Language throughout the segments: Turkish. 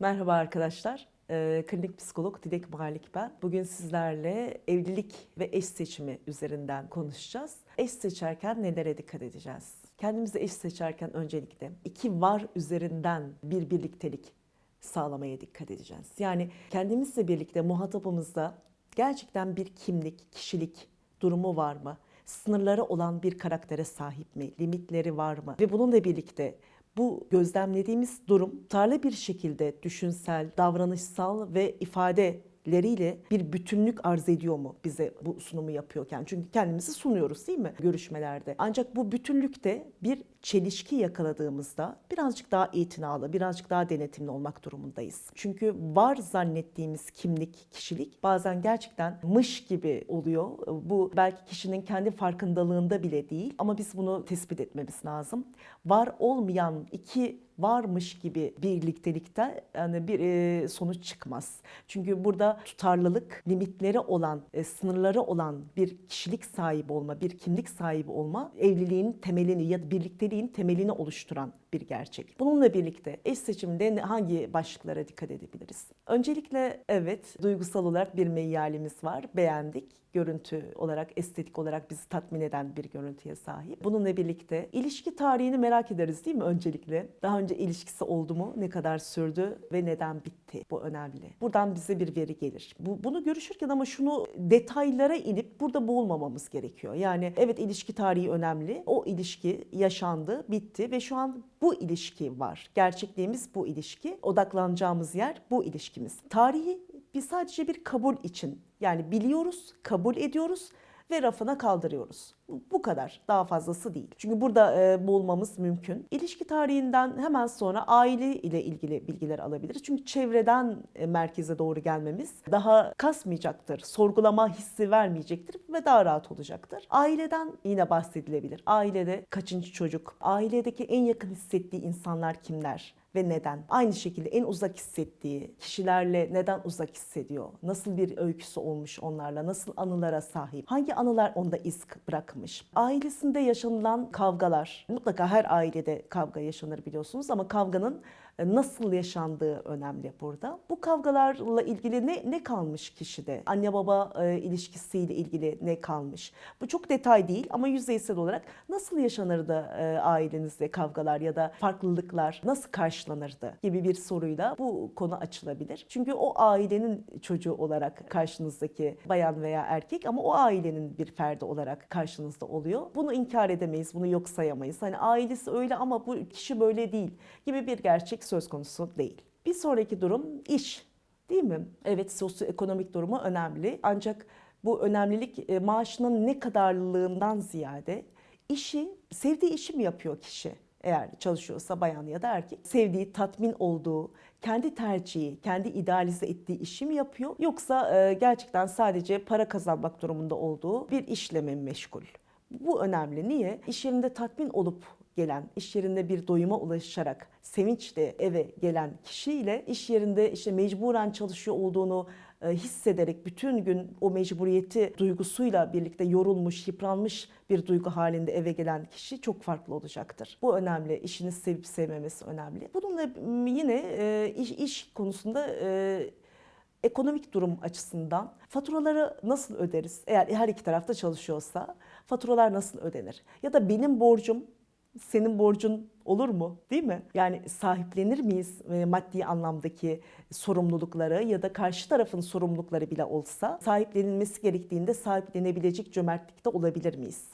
Merhaba arkadaşlar. Ee, klinik psikolog Dilek Malik ben. Bugün sizlerle evlilik ve eş seçimi üzerinden konuşacağız. Eş seçerken nelere dikkat edeceğiz? Kendimize eş seçerken öncelikle iki var üzerinden bir birliktelik sağlamaya dikkat edeceğiz. Yani kendimizle birlikte muhatabımızda gerçekten bir kimlik, kişilik durumu var mı? Sınırları olan bir karaktere sahip mi? Limitleri var mı? Ve bununla birlikte bu gözlemlediğimiz durum tutarlı bir şekilde düşünsel, davranışsal ve ifadeleriyle bir bütünlük arz ediyor mu bize bu sunumu yapıyorken? Çünkü kendimizi sunuyoruz değil mi görüşmelerde? Ancak bu bütünlükte bir çelişki yakaladığımızda birazcık daha itinalı, birazcık daha denetimli olmak durumundayız. Çünkü var zannettiğimiz kimlik, kişilik bazen gerçekten mış gibi oluyor. Bu belki kişinin kendi farkındalığında bile değil ama biz bunu tespit etmemiz lazım. Var olmayan iki varmış gibi birliktelikte yani bir e, sonuç çıkmaz. Çünkü burada tutarlılık, limitleri olan, e, sınırları olan bir kişilik sahibi olma, bir kimlik sahibi olma evliliğin temelini ya da birlikteliğin temelini oluşturan bir gerçek. Bununla birlikte eş seçiminde ne- hangi başlıklara dikkat edebiliriz? Öncelikle evet duygusal olarak bir meyyalimiz var. Beğendik. Görüntü olarak, estetik olarak bizi tatmin eden bir görüntüye sahip. Bununla birlikte ilişki tarihini merak ederiz değil mi öncelikle? Daha önce ilişkisi oldu mu? Ne kadar sürdü ve neden bitti? Bu önemli. Buradan bize bir veri gelir. Bu, bunu görüşürken ama şunu detaylara inip burada boğulmamamız gerekiyor. Yani evet ilişki tarihi önemli. O ilişki yaşandı, bitti ve şu an bu ilişki var. Gerçekliğimiz bu ilişki. Odaklanacağımız yer bu ilişkimiz. Tarihi biz sadece bir kabul için yani biliyoruz, kabul ediyoruz ve rafına kaldırıyoruz. Bu- kadar. Daha fazlası değil. Çünkü burada e, bulmamız mümkün. İlişki tarihinden hemen sonra aile ile ilgili bilgiler alabiliriz. Çünkü çevreden e, merkeze doğru gelmemiz daha kasmayacaktır. Sorgulama hissi vermeyecektir ve daha rahat olacaktır. Aileden yine bahsedilebilir. Ailede kaçıncı çocuk? Ailedeki en yakın hissettiği insanlar kimler? ve neden? Aynı şekilde en uzak hissettiği kişilerle neden uzak hissediyor? Nasıl bir öyküsü olmuş onlarla? Nasıl anılara sahip? Hangi anılar onda iz bırakmış? Ailesinde yaşanılan kavgalar. Mutlaka her ailede kavga yaşanır biliyorsunuz ama kavganın nasıl yaşandığı önemli burada. Bu kavgalarla ilgili ne ne kalmış kişide? Anne baba e, ilişkisiyle ilgili ne kalmış? Bu çok detay değil ama yüzeysel olarak nasıl yaşanırdı e, ailenizde kavgalar ya da farklılıklar nasıl karşılanırdı gibi bir soruyla bu konu açılabilir. Çünkü o ailenin çocuğu olarak karşınızdaki bayan veya erkek ama o ailenin bir ferdi olarak karşınızda oluyor. Bunu inkar edemeyiz, bunu yok sayamayız. Hani ailesi öyle ama bu kişi böyle değil gibi bir gerçek söz konusu değil. Bir sonraki durum iş. Değil mi? Evet sosyoekonomik durumu önemli. Ancak bu önemlilik e, maaşının ne kadarlığından ziyade işi, sevdiği işi mi yapıyor kişi? Eğer çalışıyorsa bayan ya da erkek. Sevdiği, tatmin olduğu, kendi tercihi, kendi idealize ettiği işi mi yapıyor? Yoksa e, gerçekten sadece para kazanmak durumunda olduğu bir işle mi meşgul? Bu önemli. Niye? İş yerinde tatmin olup gelen, iş yerinde bir doyuma ulaşarak sevinçle eve gelen kişiyle iş yerinde işte mecburen çalışıyor olduğunu e, hissederek bütün gün o mecburiyeti duygusuyla birlikte yorulmuş, yıpranmış bir duygu halinde eve gelen kişi çok farklı olacaktır. Bu önemli. İşini sevip sevmemesi önemli. Bununla yine e, iş, iş konusunda e, ekonomik durum açısından faturaları nasıl öderiz? Eğer her iki tarafta çalışıyorsa faturalar nasıl ödenir? Ya da benim borcum senin borcun olur mu? Değil mi? Yani sahiplenir miyiz e, maddi anlamdaki sorumlulukları ya da karşı tarafın sorumlulukları bile olsa sahiplenilmesi gerektiğinde sahiplenebilecek cömertlikte olabilir miyiz?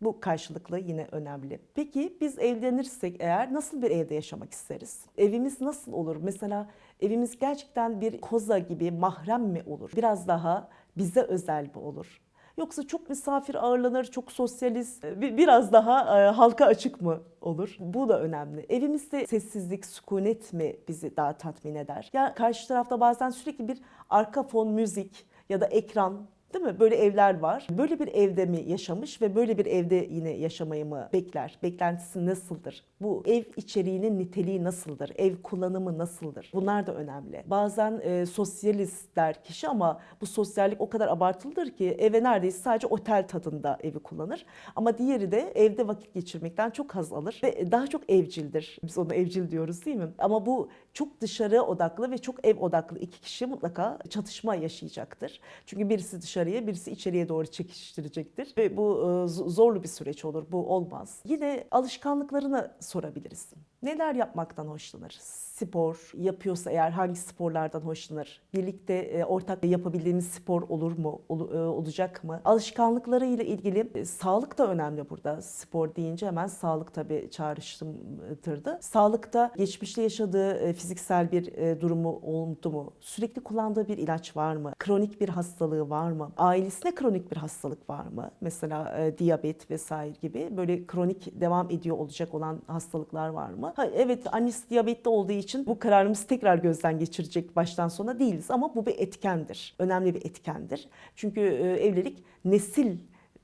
Bu karşılıklı yine önemli. Peki biz evlenirsek eğer nasıl bir evde yaşamak isteriz? Evimiz nasıl olur? Mesela evimiz gerçekten bir koza gibi mahrem mi olur? Biraz daha bize özel mi olur? Yoksa çok misafir ağırlanır, çok sosyalist, bi- biraz daha e, halka açık mı olur? Bu da önemli. Evimizde sessizlik, sükunet mi bizi daha tatmin eder? Ya karşı tarafta bazen sürekli bir arka fon müzik ya da ekran Değil mi? Böyle evler var. Böyle bir evde mi yaşamış ve böyle bir evde yine yaşamayı mı bekler? Beklentisi nasıldır? Bu ev içeriğinin niteliği nasıldır? Ev kullanımı nasıldır? Bunlar da önemli. Bazen e, sosyalist der kişi ama bu sosyallik o kadar abartılıdır ki eve neredeyse sadece otel tadında evi kullanır. Ama diğeri de evde vakit geçirmekten çok haz alır ve daha çok evcildir. Biz ona evcil diyoruz değil mi? Ama bu çok dışarı odaklı ve çok ev odaklı iki kişi mutlaka çatışma yaşayacaktır. Çünkü birisi dışarıya, birisi içeriye doğru çekiştirecektir ve bu e, zorlu bir süreç olur. Bu olmaz. Yine alışkanlıklarını sorabiliriz. Neler yapmaktan hoşlanır? Spor yapıyorsa eğer hangi sporlardan hoşlanır? Birlikte e, ortak yapabildiğimiz spor olur mu? E, olacak mı? Alışkanlıklarıyla ilgili e, sağlık da önemli burada. Spor deyince hemen sağlık tabii çağrıştırdı. Sağlıkta geçmişte yaşadığı e, fiziksel bir e, durumu oldu mu? Sürekli kullandığı bir ilaç var mı? Kronik bir hastalığı var mı? Ailesine kronik bir hastalık var mı? Mesela e, diyabet vesaire gibi böyle kronik devam ediyor olacak olan hastalıklar var mı? Ha, evet annesi diyabetli olduğu için bu kararımızı tekrar gözden geçirecek baştan sona değiliz ama bu bir etkendir. Önemli bir etkendir. Çünkü e, evlilik nesil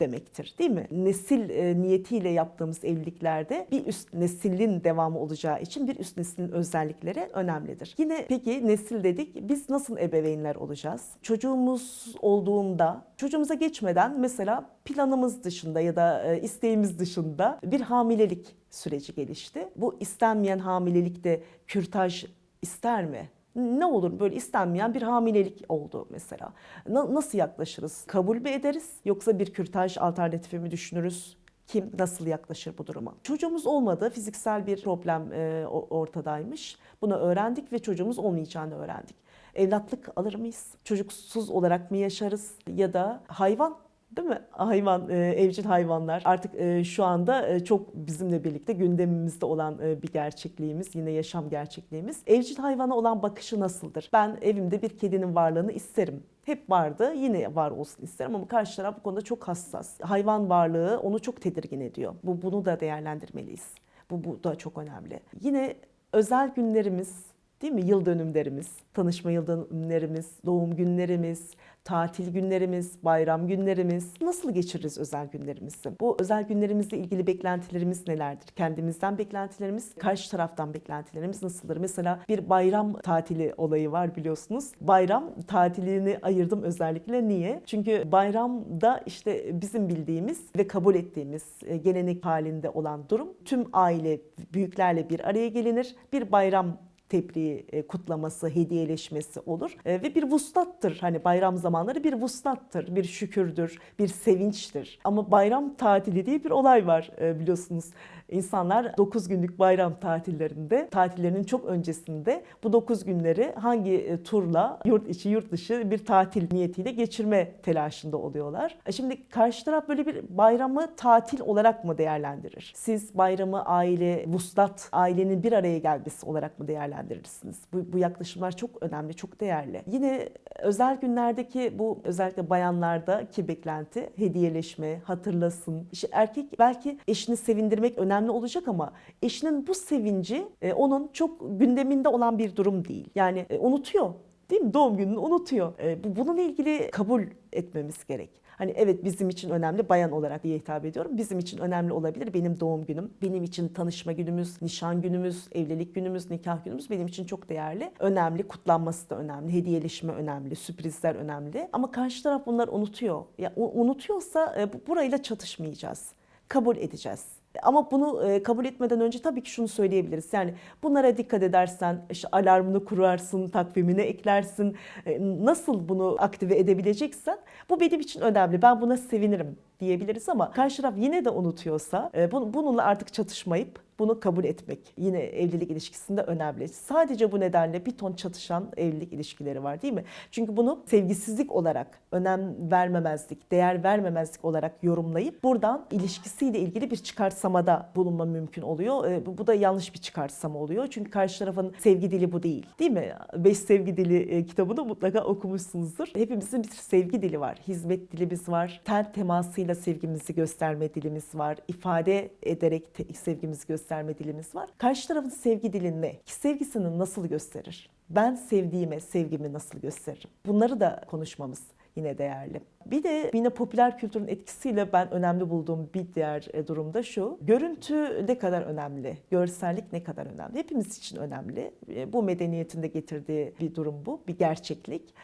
demektir değil mi? Nesil e, niyetiyle yaptığımız evliliklerde bir üst neslin devamı olacağı için bir üst neslin özellikleri önemlidir. Yine peki nesil dedik biz nasıl ebeveynler olacağız? Çocuğumuz olduğunda çocuğumuza geçmeden mesela planımız dışında ya da e, isteğimiz dışında bir hamilelik süreci gelişti. Bu istenmeyen hamilelikte kürtaj ister mi? Ne olur böyle istenmeyen bir hamilelik oldu mesela. Na- nasıl yaklaşırız? Kabul mü ederiz yoksa bir kürtaj alternatifi mi düşünürüz? Kim nasıl yaklaşır bu duruma? Çocuğumuz olmadı, fiziksel bir problem e, ortadaymış. Bunu öğrendik ve çocuğumuz olmayacağını öğrendik. Evlatlık alır mıyız? Çocuksuz olarak mı yaşarız? Ya da hayvan Değil mi? Hayvan, e, evcil hayvanlar artık e, şu anda e, çok bizimle birlikte gündemimizde olan bir gerçekliğimiz, yine yaşam gerçekliğimiz. Evcil hayvana olan bakışı nasıldır? Ben evimde bir kedinin varlığını isterim. Hep vardı, yine var olsun isterim ama karşı taraf bu konuda çok hassas. Hayvan varlığı onu çok tedirgin ediyor. Bu bunu da değerlendirmeliyiz. Bu, bu da çok önemli. Yine özel günlerimiz, değil mi? Yıl dönümlerimiz, tanışma yıl dönümlerimiz, doğum günlerimiz, tatil günlerimiz, bayram günlerimiz nasıl geçiririz özel günlerimizi? Bu özel günlerimizle ilgili beklentilerimiz nelerdir? Kendimizden beklentilerimiz, karşı taraftan beklentilerimiz nasıldır? Mesela bir bayram tatili olayı var biliyorsunuz. Bayram tatilini ayırdım özellikle. Niye? Çünkü bayramda işte bizim bildiğimiz ve kabul ettiğimiz e, gelenek halinde olan durum tüm aile büyüklerle bir araya gelinir. Bir bayram tebriği e, kutlaması, hediyeleşmesi olur. E, ve bir vuslattır. Hani bayram zamanları bir vuslattır, bir şükürdür, bir sevinçtir. Ama bayram tatili diye bir olay var e, biliyorsunuz. İnsanlar 9 günlük bayram tatillerinde, tatillerinin çok öncesinde bu 9 günleri hangi e, turla yurt içi yurt dışı bir tatil niyetiyle geçirme telaşında oluyorlar. E, Şimdi karşı taraf böyle bir bayramı tatil olarak mı değerlendirir? Siz bayramı aile, vuslat, ailenin bir araya gelmesi olarak mı değerlendirirsiniz? Bu, bu yaklaşımlar çok önemli, çok değerli. Yine özel günlerdeki bu özellikle bayanlardaki beklenti hediyeleşme, hatırlasın. İşte erkek belki eşini sevindirmek önemli olacak ama eşinin bu sevinci e, onun çok gündeminde olan bir durum değil. Yani e, unutuyor. Değil mi? Doğum gününü unutuyor. E, bu- bununla ilgili kabul etmemiz gerek. Hani evet bizim için önemli bayan olarak diye hitap ediyorum. Bizim için önemli olabilir benim doğum günüm. Benim için tanışma günümüz, nişan günümüz, evlilik günümüz, nikah günümüz benim için çok değerli. Önemli, kutlanması da önemli, hediyeleşme önemli, sürprizler önemli. Ama karşı taraf bunları unutuyor. Ya unutuyorsa e, bu- burayla çatışmayacağız. Kabul edeceğiz. Ama bunu e, kabul etmeden önce tabii ki şunu söyleyebiliriz. Yani bunlara dikkat edersen, işte alarmını kurarsın, takvimine eklersin. E, Nasıl bunu aktive edebileceksen bu benim için önemli. Ben buna sevinirim diyebiliriz ama karşı taraf yine de unutuyorsa e, bunu- bununla artık çatışmayıp bunu kabul etmek yine evlilik ilişkisinde önemli. Sadece bu nedenle bir ton çatışan evlilik ilişkileri var değil mi? Çünkü bunu sevgisizlik olarak, önem vermemezlik, değer vermemezlik olarak yorumlayıp buradan ilişkisiyle ilgili bir çıkarsamada bulunma mümkün oluyor. E, Bu da yanlış bir çıkarsama oluyor. Çünkü karşı tarafın sevgi dili bu değil. Değil mi? Beş sevgi dili e, kitabını mutlaka okumuşsunuzdur. Hepimizin bir sevgi dili var. Hizmet dilimiz var. Ten temasıyla sevgimizi gösterme dilimiz var. İfade ederek sevgimizi gösterme dilimiz var. Karşı tarafın sevgi dili ne? Sevgisini nasıl gösterir? Ben sevdiğime sevgimi nasıl gösteririm? Bunları da konuşmamız yine değerli. Bir de yine popüler kültürün etkisiyle ben önemli bulduğum bir diğer e, durumda şu. Görüntü ne kadar önemli? Görsellik ne kadar önemli? Hepimiz için önemli. E, Bu medeniyetin de getirdiği bir durum bu, bir gerçeklik.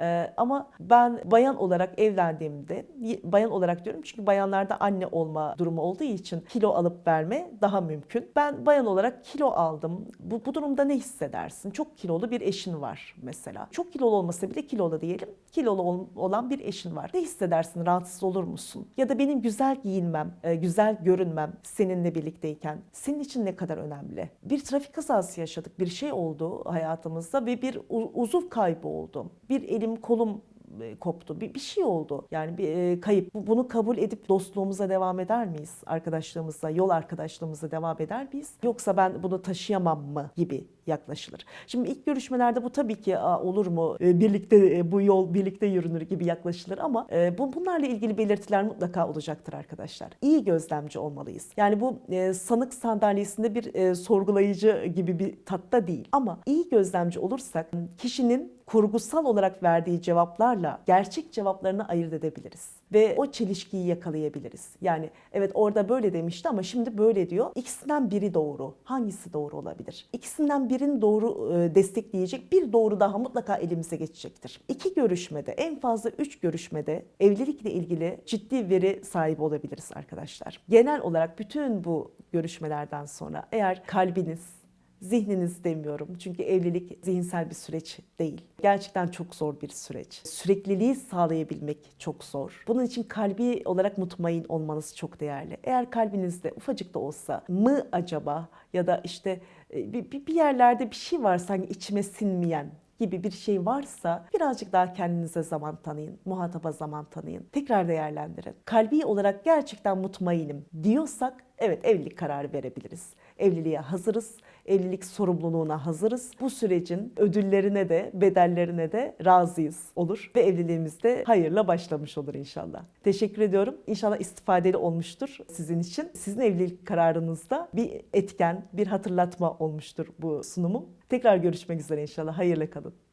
Ee, ama ben bayan olarak evlendiğimde, bayan olarak diyorum çünkü bayanlarda anne olma durumu olduğu için kilo alıp verme daha mümkün. Ben bayan olarak kilo aldım. Bu, bu durumda ne hissedersin? Çok kilolu bir eşin var mesela. Çok kilolu olmasa bile kilolu diyelim. Kilolu ol- olan bir eşin var. Ne hissedersin? Rahatsız olur musun? Ya da benim güzel giyinmem, e, güzel görünmem seninle birlikteyken senin için ne kadar önemli? Bir trafik kazası yaşadık, bir şey oldu hayatımızda ve bir uzuv kaybı oldu. Bir elim kolum e, koptu. Bir, bir şey oldu. Yani bir e, kayıp. Bu- Bunu kabul edip dostluğumuza devam eder miyiz? Arkadaşlığımıza, yol arkadaşlığımıza devam eder miyiz? Yoksa ben bunu taşıyamam mı gibi yaklaşılır. Şimdi ilk görüşmelerde bu tabii ki "Aa, olur mu? E, birlikte e, bu yol birlikte yürünür gibi yaklaşılır ama e, bu bunlarla ilgili belirtiler mutlaka olacaktır arkadaşlar. İyi gözlemci olmalıyız. Yani bu e, sanık sandalyesinde bir e, sorgulayıcı gibi bir tatta değil ama iyi gözlemci olursak kişinin kurgusal olarak verdiği cevaplarla gerçek cevaplarını ayırt edebiliriz. Ve o çelişkiyi yakalayabiliriz. Yani evet orada böyle demişti ama şimdi böyle diyor. İkisinden biri doğru. Hangisi doğru olabilir? İkisinden birini doğru e, destekleyecek bir doğru daha mutlaka elimize geçecektir. İki görüşmede en fazla üç görüşmede evlilikle ilgili ciddi veri sahibi olabiliriz arkadaşlar. Genel olarak bütün bu görüşmelerden sonra eğer kalbiniz Zihniniz demiyorum çünkü evlilik zihinsel bir süreç değil. Gerçekten çok zor bir süreç. Sürekliliği sağlayabilmek çok zor. Bunun için kalbi olarak mutmain olmanız çok değerli. Eğer kalbinizde ufacık da olsa mı acaba ya da işte e, bir, bir yerlerde bir şey var sanki içime sinmeyen gibi bir şey varsa birazcık daha kendinize zaman tanıyın, muhataba zaman tanıyın. Tekrar değerlendirin. Kalbi olarak gerçekten mutmainim diyorsak evet evlilik kararı verebiliriz. Evliliğe hazırız, evlilik sorumluluğuna hazırız. Bu sürecin ödüllerine de, bedellerine de razıyız olur ve evliliğimiz de hayırla başlamış olur inşallah. Teşekkür ediyorum. İnşallah istifadeli olmuştur sizin için. Sizin evlilik kararınızda bir etken, bir hatırlatma olmuştur bu sunumum. Tekrar görüşmek üzere inşallah. Hayırlı kalın.